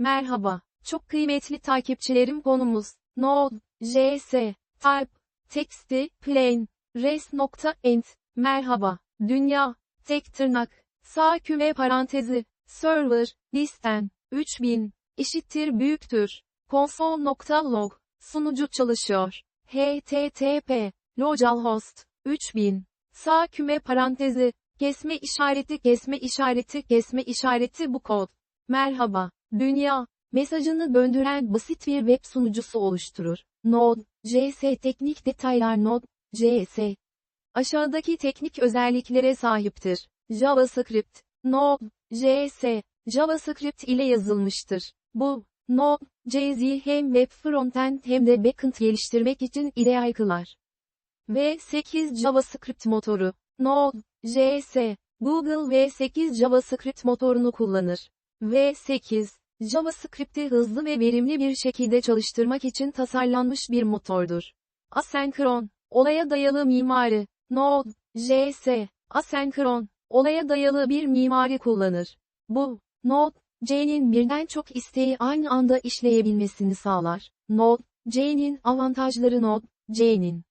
Merhaba, çok kıymetli takipçilerim konumuz, Node, JS, Type, Texti, Plain, Res.end, Merhaba, Dünya, tek tırnak, sağ küme parantezi, Server, listen, 3000, eşittir büyüktür, console.log, sunucu çalışıyor, http, localhost, 3000, sağ küme parantezi, kesme işareti kesme işareti kesme işareti bu kod. Merhaba, dünya, mesajını döndüren basit bir web sunucusu oluşturur. Node, JS teknik detaylar Node, JS. Aşağıdaki teknik özelliklere sahiptir. JavaScript, Node, JS, JavaScript ile yazılmıştır. Bu, Node, JS hem web frontend hem de backend geliştirmek için ideal kılar. V8 JavaScript motoru, Node, JS, Google V8 JavaScript motorunu kullanır. V8, JavaScript'i hızlı ve verimli bir şekilde çalıştırmak için tasarlanmış bir motordur. Asenkron, olaya dayalı mimari, Node, JS, asenkron, olaya dayalı bir mimari kullanır. Bu, Node, J'nin birden çok isteği aynı anda işleyebilmesini sağlar. Node, J'nin avantajları Node, J'nin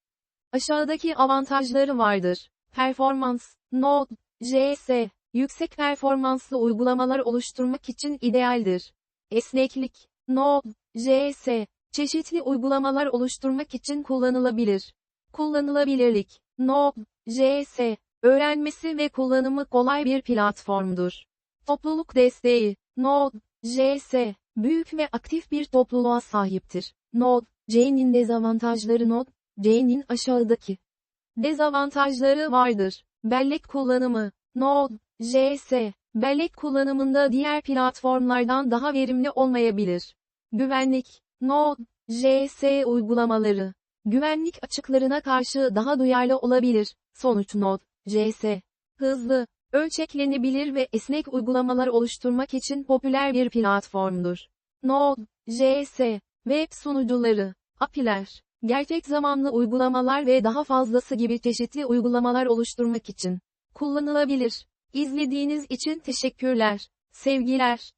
aşağıdaki avantajları vardır. Performans, Node, JS, yüksek performanslı uygulamalar oluşturmak için idealdir. Esneklik, Node, JS, çeşitli uygulamalar oluşturmak için kullanılabilir. Kullanılabilirlik, Node, JS, öğrenmesi ve kullanımı kolay bir platformdur. Topluluk desteği, Node, JS, büyük ve aktif bir topluluğa sahiptir. Node, J'nin dezavantajları Node, J'nin aşağıdaki dezavantajları vardır. Bellek kullanımı, Node, JS, bellek kullanımında diğer platformlardan daha verimli olmayabilir. Güvenlik, Node, JS uygulamaları, güvenlik açıklarına karşı daha duyarlı olabilir. Sonuç Node, JS, hızlı, ölçeklenebilir ve esnek uygulamalar oluşturmak için popüler bir platformdur. Node, JS, web sunucuları, API'ler, gerçek zamanlı uygulamalar ve daha fazlası gibi çeşitli uygulamalar oluşturmak için kullanılabilir. İzlediğiniz için teşekkürler. Sevgiler.